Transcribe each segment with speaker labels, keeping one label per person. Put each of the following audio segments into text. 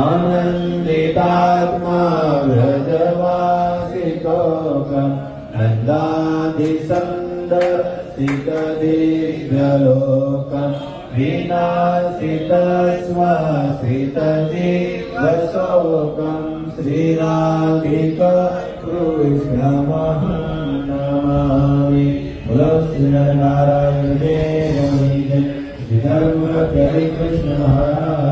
Speaker 1: आनन्दितात्मा व्रजवासितोकम् नन्दादिसन्दर्शितदिव्यलोकम् विनाशितस्वासितजीवशोकम् श्रीराधिक कृष्णमहं नमामि नारायण नारायणे धर्म प्यारे कृष्ण महाराज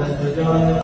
Speaker 1: दसजो